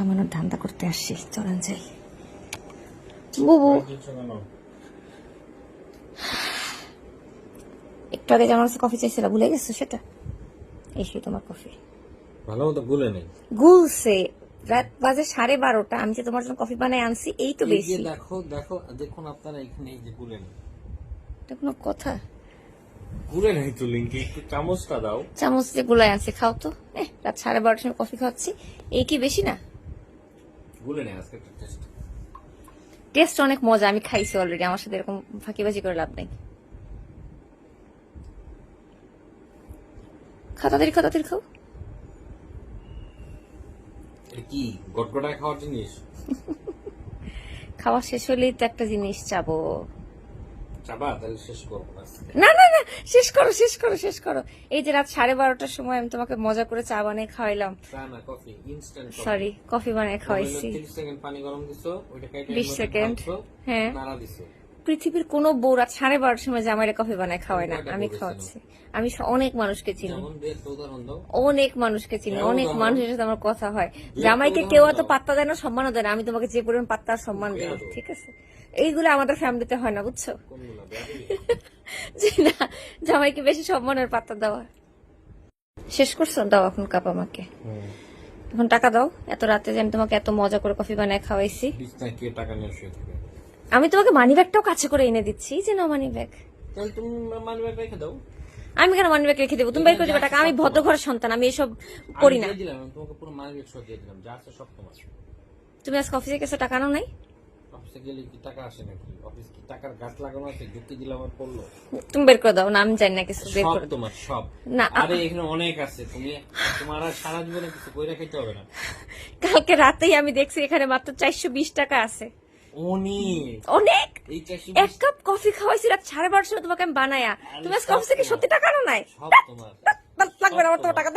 কামানোর ধান্দা করতে আসছি। চলেন যাই। বুবু। একটু আগে যেমন কফি চাইছিল ভুলে গেছো সেটা? এই সেই তোমার কফি। ভালো মতো গুলে নেই। গুলছে। রাত বাজে সাড়ে বারোটা আমি যে তোমার জন্য কফি বানাই আনছি এই তো যে বেশি। দেখো দেখো দেখুন আপনারা এখানে এই যে গুলে নেই। এটা কোনো কথা? গুলে নেই তো লিঙ্কি একটু চামচটা দাও। চামচ দিয়ে গুলাই আনছি খাও তো। রাত সাড়ে বারোটার সময় কফি খাচ্ছি এই কি বেশি না? আজকে একটা টেস্ট টেস্ট অনেক মজা আমি খাইছি অলরেডি আমার সাথে এরকম ফাঁকিবাজি করে লাভ নেই। খাতা তাড়াতাড়ি খাও। কি গটগটায় খাওয়ার জিনিস? খাওয়া শেষ হলেই তো একটা জিনিস চাবো চাবা তাহলে শেষ করব না। না না শেষ করো শেষ করো শেষ করো। এই যে রাত সাড়ে বারোটার সময় আমি তোমাকে মজা করে চা বানিয়ে খাওয়াইলাম। সরি কফি বানিয়ে খাওয়াইছি। 30 সেকেন্ড পানি গরম দিছো ওইটা কাইটা 20 সেকেন্ড। হ্যাঁ। পৃথিবীর কোনো বউ রাত সাড়ে বারোটার সময় জামাইরে কফি বানায় খাওয়ায় না। আমি খাওয়াচ্ছি। আমি অনেক মানুষকে চিনি। অনেক মানুষকে চিনি। অনেক মানুষের সাথে আমার কথা হয়। জামাইকে কেউ এত। পাত্তা দেয় না সম্মানও দেয় না। আমি তোমাকে যে পরিমাণ পাত্তা সম্মান বেয়াদব। ঠিক আছে? এইগুলো আমাদের ফ্যামিলিতে হয় না বুঝছ? না জামাইকে বেশি সম্মানের পাত্তা দেওয়া। শেষ করছ? দাও এখন কাপ আমাকে। এখন টাকা দাও। এত রাতে যে আমি তোমাকে এত মজা করে কফি বানায় খাওয়াইছি। টাকা নিয়ে শুয়ে আমি তোমাকে মানি ব্যাগটাও কাছে করে এনে দিচ্ছি যে না মানি ব্যাগ তাহলে তুমি মানি ব্যাগ রেখে দাও। আমি কেন মানি ব্যাগ রেখে দেবো? তুমি বের করে দেবে টাকা। আমি ভদ্র ঘরের সন্তান আমি এসব করি না। দিলাম তোমাকে পুরো মানি ব্যাগ সহ দিয়ে দিলাম যা আছে সব তোমার। তুমি আজকে অফিসে গেছো টাকা নাও নাই? অফিসে গেলে কি টাকা আসে নাকি? অফিস কি টাকার গাছ লাগানো আছে? যুক্তি দিলাম আর পড়ল তুমি বের করে দাও না আমি জানি না কিছু বের করে তোমার সব। না, আরে এখানে অনেক আছে তুমি তোমার আর সারা জীবনে কিছু কইরা খেতে হবে না। কালকে রাতেই আমি দেখছি এখানে মাত্র চারশো বিশ টাকা আছে। অনেক। অনেক? এক কাপ কফি খাওয়াইছি রাত সাড়ে বারোশো তোমাকে আমি বানায়া। তুমি আজকে অফিসে কি সত্যি টাকা নাও নাই? লাগবে না আমার তোমার টাকা